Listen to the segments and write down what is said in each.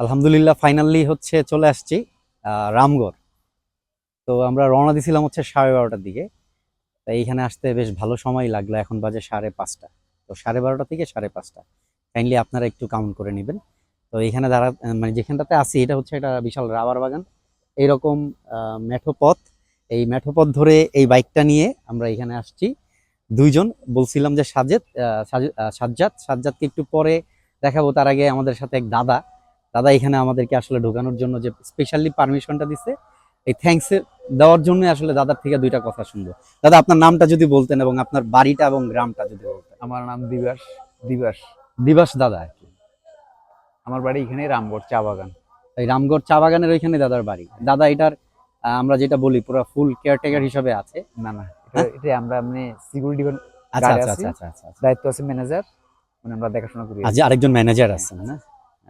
আলহামদুলিল্লাহ ফাইনালি হচ্ছে চলে আসছি রামগড়। তো আমরা রওনা দিছিলাম হচ্ছে সাড়ে বারোটার দিকে। তো এইখানে আসতে বেশ ভালো সময় লাগল, এখন বাজে সাড়ে পাঁচটা। তো সাড়ে বারোটা থেকে সাড়ে পাঁচটা। কাইন্ডলি আপনারা একটু কাউন্ট করে নেবেন। তো এখানে দাঁড়া মানে যেখানটাতে আছি, এটা হচ্ছে একটা বিশাল রাবার বাগান। এইরকম মেঠো এই মেঠো পথ ধরে এই বাইকটা নিয়ে আমরা এখানে আসছি। দুইজন, বলছিলাম যে সাজেদ সাজ্জাদ। সাজ্জাদকে একটু পরে দেখাবো। তার আগে আমাদের সাথে এক দাদা। দাদা এখানে আমাদেরকে আসলে ঢোকানোর জন্য যে স্পেশালি পারমিশনটা দিছে এই থ্যাঙ্কস দেওয়ার জন্য আসলে দাদার থেকে দুইটা কথা শুনব। দাদা আপনার নামটা যদি বলতেন এবং আপনার বাড়িটা এবং গ্রামটা যদি বলতেন। আমার নাম দিবাস দিবাস। দিবাস দাদা। আর কি আমার বাড়ি এখানে রামগড় চা বাগান। এই রামগড় চা বাগানের ওইখানে দাদার বাড়ি। দাদা এটার আমরা যেটা বলি পুরো ফুল কেয়ারটেকার হিসাবে আছে। না না হ্যাঁ? এটা এটা আমরা মানে সিকিউরিটি আচ্ছা আচ্ছা আচ্ছা আচ্ছা আচ্ছা আচ্ছা। দায়িত্ব আছে ম্যানেজার মানে আমরা দেখাশোনা করি। আজ আরেকজন ম্যানেজার আছেন না?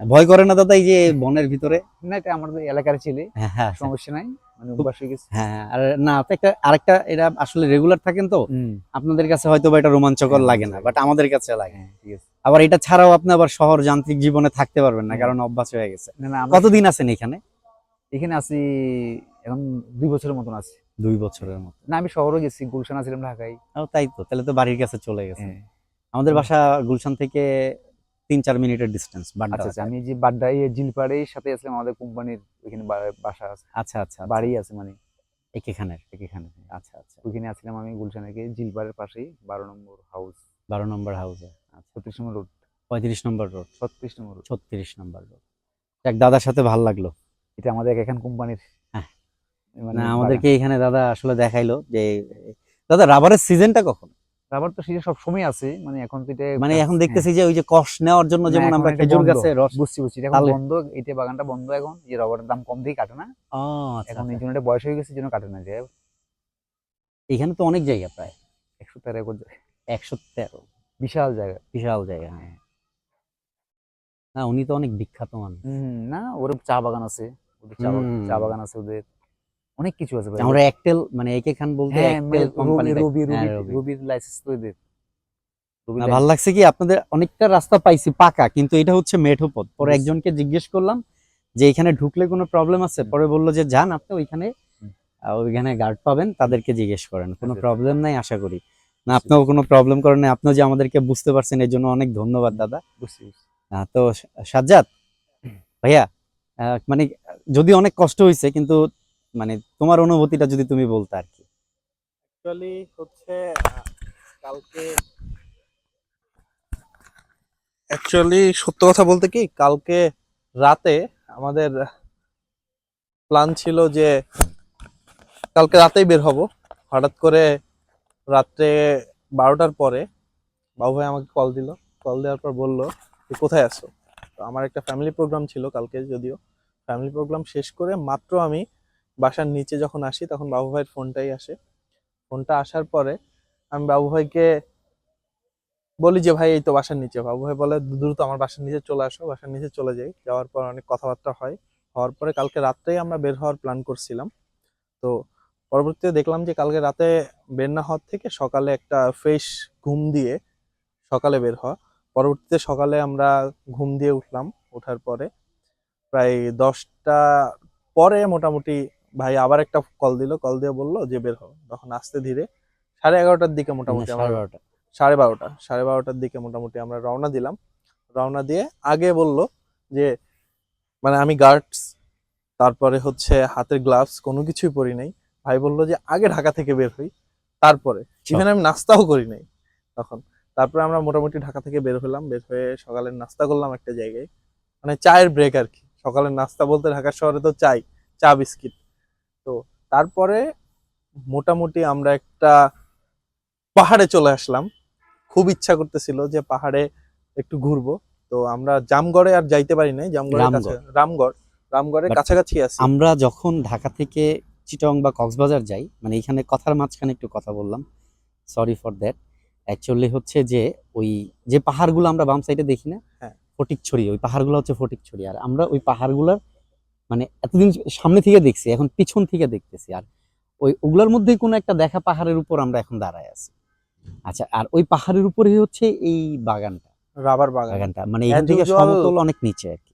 ভয় করে না দাদা এই যে বনের ভিতরে? না এটা আমাদের এলাকার ছেলে হ্যাঁ হ্যাঁ সমস্যা নাই মানে অভ্যাস হয়ে গেছে। হ্যাঁ আর না একটা আরেকটা এটা আসলে রেগুলার থাকেন তো? আপনাদের কাছে হয়তো বা এটা রোমাঞ্চকর হ্যাঁ, লাগে না বাট আমাদের কাছে লাগে। ঠিক আছে। আবার এটা ছাড়াও আপনি আবার শহর যান্ত্রিক জীবনে থাকতে পারবেন না কারণ অভ্যাস হয়ে গেছে। কতদিন আছেন এখানে? এখানে আছি এখন দুই বছরের মতন আছি। দুই বছরের মতো। না আমি শহরে গেছি গুলশান ছিলাম ঢাকায়। তাই তো তাহলে তো বাড়ির কাছে চলে গেছে। আমাদের বাসা গুলশান থেকে তিন চার মিনিটের ডিস্টেন্স আচ্ছা আচ্ছা আমি যে বাড্ডাই জিলপাড়ের সাথে আসলাম আমাদের কোম্পানির ওইখানে বাসা আছে। আচ্ছা আচ্ছা বাড়ি আছে মানে। এখানের এখানে আচ্ছা আচ্ছা। ওইখানে আসলাম আমি গুলশানে গিয়ে জিলপাড়ের পাশেই বারো নম্বর হাউস বারো নম্বর হাউসে আচ্ছা। ছত্রিশ নম্বর রোড পঁয়ত্রিশ নম্বর রোড ছত্রিশ নম্বর রোড ছত্রিশ নম্বর রোড এক দাদার সাথে ভালো লাগল। এটা আমাদের এখান কোম্পানির। হ্যাঁ। মানে আমাদেরকে এখানে দাদা আসলে দেখাইলো যে দাদা রাবারের সিজনটা কখন? রাবার তো সেটা সব সময় আছে মানে এখন তো এটা মানে এখন হ্যাঁ। দেখতেছি যে ওই যে কষ নেওয়ার জন্য যেমন আমরা খেজুর গাছে রস বুঝছি বুঝছি। এখন বন্ধ এটা বাগানটা বন্ধ এখন। যে রবারের দাম কম দিয়ে কাটে না। আচ্ছা, এখন এই আচ্ছা। জন্য এটা বয়স হয়ে গেছে জন্য কাটে না যে এখানে তো অনেক জায়গা প্রায়। একশো তেরো একর জায়গা। একশো তেরো। বিশাল জায়গা। বিশাল জায়গা হ্যাঁ। না উনি তো অনেক বিখ্যাত মানুষ। না ওর চা বাগান আছে। চা বাগান আছে ওদের। অনেক কিছু আছে ভাই। আমরা একটেল মানে একে খান বলতে হ্যাঁ একটেল কোম্পানি রবি রবি হ্যাঁ, রবি। রবি। রবির লাইসেন্স তো এদের। না ভালো লাগছে কি আপনাদের অনেকটা রাস্তা পাইছি পাকা কিন্তু এটা হচ্ছে মেঠো পথ পরে একজনকে জিজ্ঞেস করলাম যে এখানে ঢুকলে কোনো প্রবলেম আছে? পরে বলল যে যান আপনি ওইখানে ওইখানে গার্ড পাবেন তাদেরকে জিজ্ঞেস করেন। কোনো আচ্ছা। প্রবলেম নাই আশা করি। না আপনিও কোনো প্রবলেম করেন নাই আপনিও যে আমাদেরকে বুঝতে পারছেন এর জন্য অনেক ধন্যবাদ দাদা। বুঝছি। তো সাজ্জাদ ভাইয়া মানে যদি অনেক কষ্ট হয়েছে কিন্তু মানে তোমার অনুভূতিটা যদি তুমি বলতে আর কি। অ্যাকচুয়ালি হচ্ছে, কালকে অ্যাকচুয়ালি সত্য কথা বলতে কি, কালকে রাতে আমাদের প্ল্যান ছিল যে কালকে রাতেই বের হব। হঠাৎ করে রাত্রে বারোটার পরে বাবু ভাই আমাকে কল দিল। কল দেওয়ার পর বলল যে কোথায় আছো? তো আমার একটা ফ্যামিলি প্রোগ্রাম ছিল কালকে যদিও। ফ্যামিলি প্রোগ্রাম শেষ করে মাত্র আমি বাসার নিচে যখন আসি, তখন বাবু ভাইয়ের ফোনটাই আসে। ফোনটা আসার পরে আমি বাবু ভাইকে বলি যে, ভাই, এই তো বাসার নিচে। বাবু ভাই বলে, দ্রুত আমার বাসার নিচে চলে আসো, বাসার নিচে চলে যাই। যাওয়ার পর অনেক কথাবার্তা হয়। হওয়ার পরে কালকে রাত্রেই আমরা বের হওয়ার প্ল্যান করছিলাম। তো পরবর্তীতে দেখলাম যে, কালকে রাতে বের না হওয়ার থেকে সকালে একটা ফ্রেশ ঘুম দিয়ে সকালে বের হওয়া। পরবর্তীতে সকালে আমরা ঘুম দিয়ে উঠলাম। ওঠার পরে প্রায় দশটা পরে মোটামুটি ভাই আবার একটা কল দিল কল দিয়ে বলল যে বের হও। তখন আস্তে ধীরে সাড়ে এগারোটার দিকে মোটামুটি আমরা বারোটা। সাড়ে বারোটা সাড়ে বারোটার দিকে মোটামুটি আমরা রওনা দিলাম। রওনা দিয়ে আগে বলল যে মানে আমি গার্ডস তারপরে হচ্ছে হাতের গ্লাভস কোনো কিছুই পরি নাই। ভাই বলল যে আগে ঢাকা থেকে বের হই তারপরে। ইভেন আমি নাস্তাও করি নাই তখন। তারপরে আমরা মোটামুটি ঢাকা থেকে বের হলাম বের হয়ে সকালের নাস্তা করলাম একটা জায়গায়। মানে চায়ের ব্রেক আর কি। সকালের নাস্তা বলতে ঢাকা শহরে তো চাই চা বিস্কিট। তো তারপরে মোটামুটি আমরা একটা পাহাড়ে চলে আসলাম। খুব ইচ্ছা করতেছিল যে পাহাড়ে একটু ঘুরবো। তো আমরা জামগড়ে আর যাইতে পারি নাই। জামগড়ের কাছে রামগড়। রামগড়। রামগড়ের কাছাকাছি আছি। আমরা যখন ঢাকা থেকে চিটং বা কক্সবাজার যাই মানে এখানে কথার মাঝখানে একটু কথা বললাম সরি ফর দ্যাট অ্যাকচুয়ালি হচ্ছে যে ওই যে পাহাড়গুলো আমরা বাম সাইডে দেখি না হ্যাঁ। ফটিকছড়ি ওই পাহাড়গুলো হচ্ছে ফটিকছড়ি। আর আমরা ওই পাহাড়গুলোর মানে এতদিন সামনে থেকে দেখছি এখন পিছন থেকে দেখতেছি। আর ওই ওগুলোর মধ্যেই কোনো একটা দেখা পাহাড়ের উপর আমরা এখন দাঁড়ায় আছি। আচ্ছা আর ওই পাহাড়ের উপরেই হচ্ছে এই বাগানটা। রাবার বাগান। বাগানটা মানে এখান থেকে সমতল অনেক নিচে আর কি।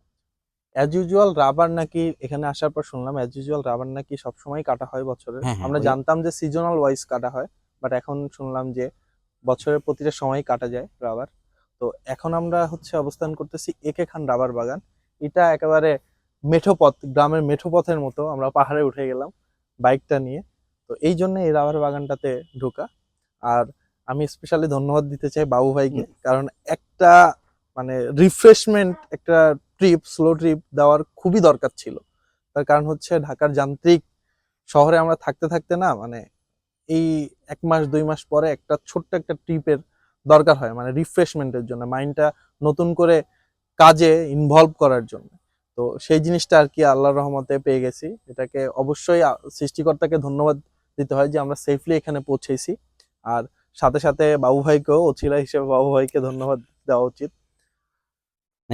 অ্যাজ ইউজুয়াল রাবার নাকি এখানে আসার পর শুনলাম অ্যাজ ইউজুয়াল রাবার নাকি সবসময় কাটা হয় বছরের হ্যাঁ, হ্যাঁ, আমরা জানতাম যে সিজনাল ওয়াইজ কাটা হয় বাট এখন শুনলাম যে বছরের প্রতিটা সময় কাটা যায় রাবার। তো এখন আমরা হচ্ছে অবস্থান করতেছি একে খান রাবার বাগান। এটা একেবারে মেঠো পথ গ্রামের মেঠোপথের মতো আমরা পাহাড়ে উঠে গেলাম বাইকটা নিয়ে। তো এই জন্য এই রাবার বাগানটাতে ঢোকা। আর আমি স্পেশালি ধন্যবাদ দিতে চাই বাবু ভাইকে কারণ একটা মানে রিফ্রেশমেন্ট একটা ট্রিপ স্লো ট্রিপ দেওয়ার খুবই দরকার ছিল। তার কারণ হচ্ছে ঢাকার যান্ত্রিক শহরে আমরা থাকতে থাকতে না মানে এই এক মাস দুই মাস পরে একটা ছোট্ট একটা ট্রিপের দরকার হয় মানে রিফ্রেশমেন্টের জন্য মাইন্ডটা নতুন করে কাজে ইনভলভ করার জন্য। তো সেই জিনিসটা আর কি আল্লাহর রহমতে পেয়ে গেছি। এটাকে অবশ্যই সৃষ্টিকর্তাকে ধন্যবাদ দিতে হয় যে আমরা সেফলি এখানে পৌঁছেছি। আর সাথে সাথে বাবু ভাইকেও ওছিলা হিসেবে বাবু ভাইকে ধন্যবাদ দেওয়া উচিত।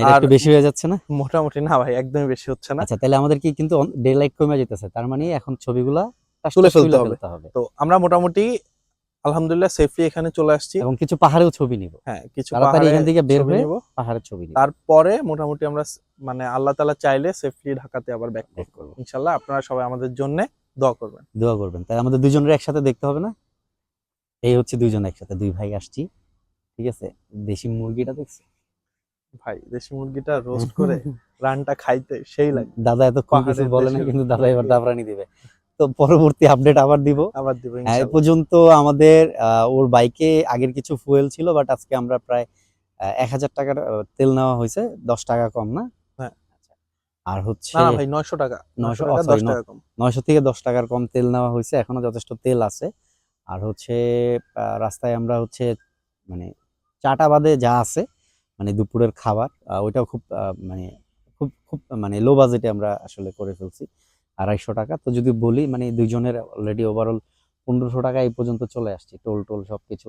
আর- বেশি হয়ে যাচ্ছে না? মোটামুটি না ভাই একদমই বেশি হচ্ছে না। আচ্ছা তাহলে আমাদের কি কিন্তু ডে লাইট কমে যেতেছে। তার মানে এখন ছবিগুলা তুলে ফেলতে। হবে। তো আমরা মোটামুটি আলহামদুলিল্লাহ সেফলি এখানে চলে আসছি। এবং কিছু পাহাড়েও ছবি নিব। হ্যাঁ কিছু তাড়াতাড়ি পাহাড়ে এখান থেকে বের হয়ে। পাহাড়ের ছবি নিব। তারপরে মোটামুটি আমরা মানে আল্লাহ তালা চাইলে সেফলি ঢাকাতে আবার ব্যাক করব। ইনশাল্লাহ আপনারা সবাই আমাদের জন্য দোয়া করবেন। দোয়া করবেন। তাই আমাদের দুজনের একসাথে দেখতে হবে না? এই হচ্ছে দুইজন একসাথে দুই ভাই আসছি। ঠিক আছে? দেশি মুরগিটা দেখছি? ভাই দেশি মুরগিটা রোস্ট করে রানটা খাইতে সেই লাগে। দাদা এত কিছু বলে না কিন্তু দাদা এবার। দাবরানি দিবে। তো পরবর্তী আপডেট আবার দিব। আবার দিব হ্যাঁ, এ পর্যন্ত আমাদের ওর বাইকে আগের কিছু ফুয়েল ছিল বাট আজকে আমরা প্রায় এক হাজার টাকার তেল নেওয়া হয়েছে দশ টাকা কম না? হ্যাঁ। আর হচ্ছে না ভাই নয়শো টাকা। 900 নয়শো টাকা টাকা কম। নয়শো থেকে দশ টাকার কম তেল নেওয়া হয়েছে এখনও যথেষ্ট তেল আছে। আর হচ্ছে রাস্তায় আমরা হচ্ছে মানে চাটা বাদে যা আছে মানে দুপুরের খাবার ওইটাও খুব মানে খুব খুব মানে লো বাজেটে আমরা আসলে করে ফেলছি। আড়াইশো টাকা। তো যদি বলি মানে দুইজনের অলরেডি ওভারঅল পনেরোশো টাকা এই পর্যন্ত চলে আসছে টোল টোল সবকিছু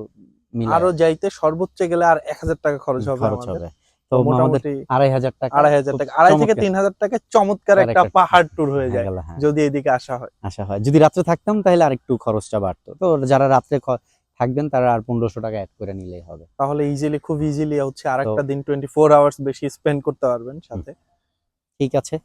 মিলে আরও যাইতে সর্বোচ্চ গেলে আর এক হাজার টাকা খরচ হবে খরচ হবে। তো মোটামুটি আড়াই হাজার টাকা আড়াই হাজার টাকা আড়াই থেকে তিন হাজার টাকা চমৎকার একটা পাহাড় ট্যুর হয়ে যায় হ্যাঁ। যদি এদিকে আসা হয়। আশা হয়। যদি রাত্রে থাকতাম তাহলে আরেকটু খরচটা বাড়তো। তো যারা রাত্রে থাকবেন তারা আর পনেরোশো টাকা অ্যাড করে নিলেই হবে। তাহলে ইজিলি খুব ইজিলি হচ্ছে আর একটা দিন টোয়েন্টি ফোর আওয়ার্স বেশি স্পেন্ড করতে পারবেন সাথে। ঠিক আছে।